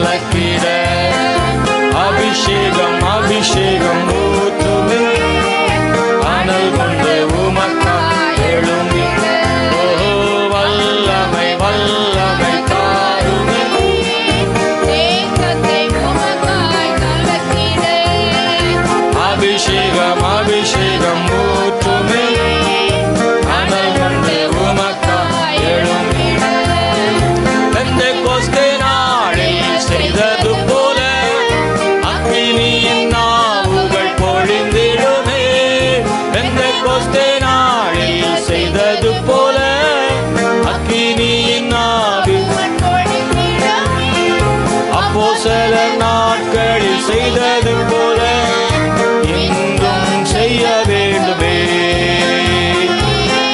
கலக்கிட. அபிஷேகம் அபிஷேகம் ஊற்றுமே. அனல் கொண்டு உமக்கா எழுமே. ஓ வல்லமை வல்லமை. சில நாட்களில் செய்தது போல இன்றும் செய்ய வேண்டுமே.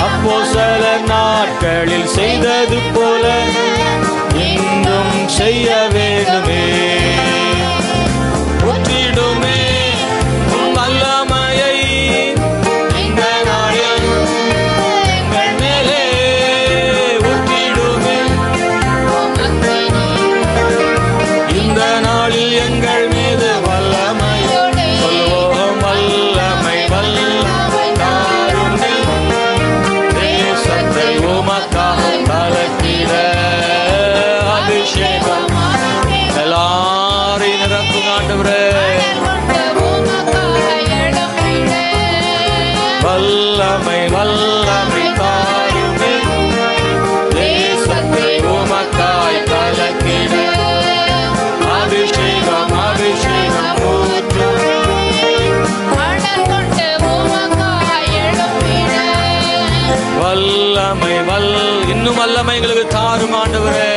அப்போ சில நாட்களில் செய்தது போல இன்றும் செய்ய வேண்டுமே. இன்னும் வல்லமைகளுக்கு தாரும் ஆண்டவரே.